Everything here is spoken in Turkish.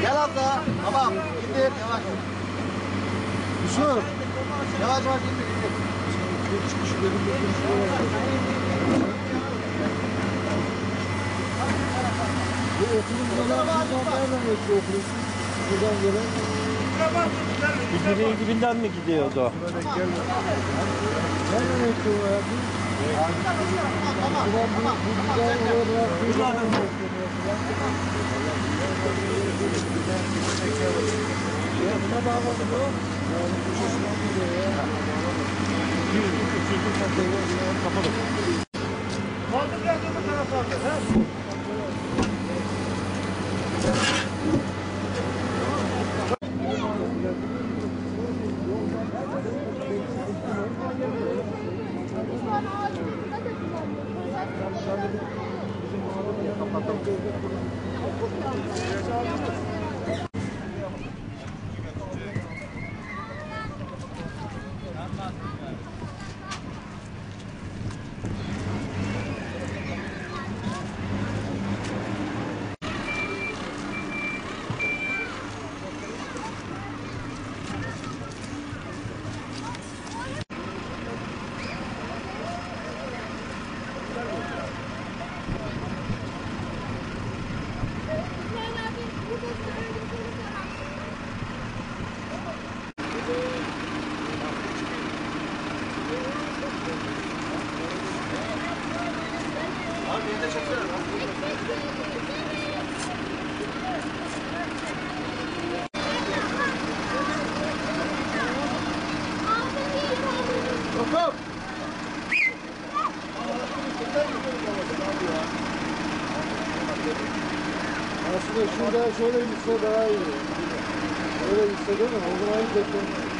Gel abla. Tamam. İndir. Yavaş. Yusuf. Yavaş yavaş indir. indir. Bu okulun buradan buradan nereden geçiyor okulun? Buradan gelen. Dibiğin dibinden mi gidiyordu? Nereden geçiyor ya? Buradan bu bu güzel oraya bırak. Buna bağladı bu. Yani bu şaşırma gidiyor ya. Aslında şurada şöyle gitse daha iyi. Öyle gitse değil mi? O zaman hiç beklemeyiz.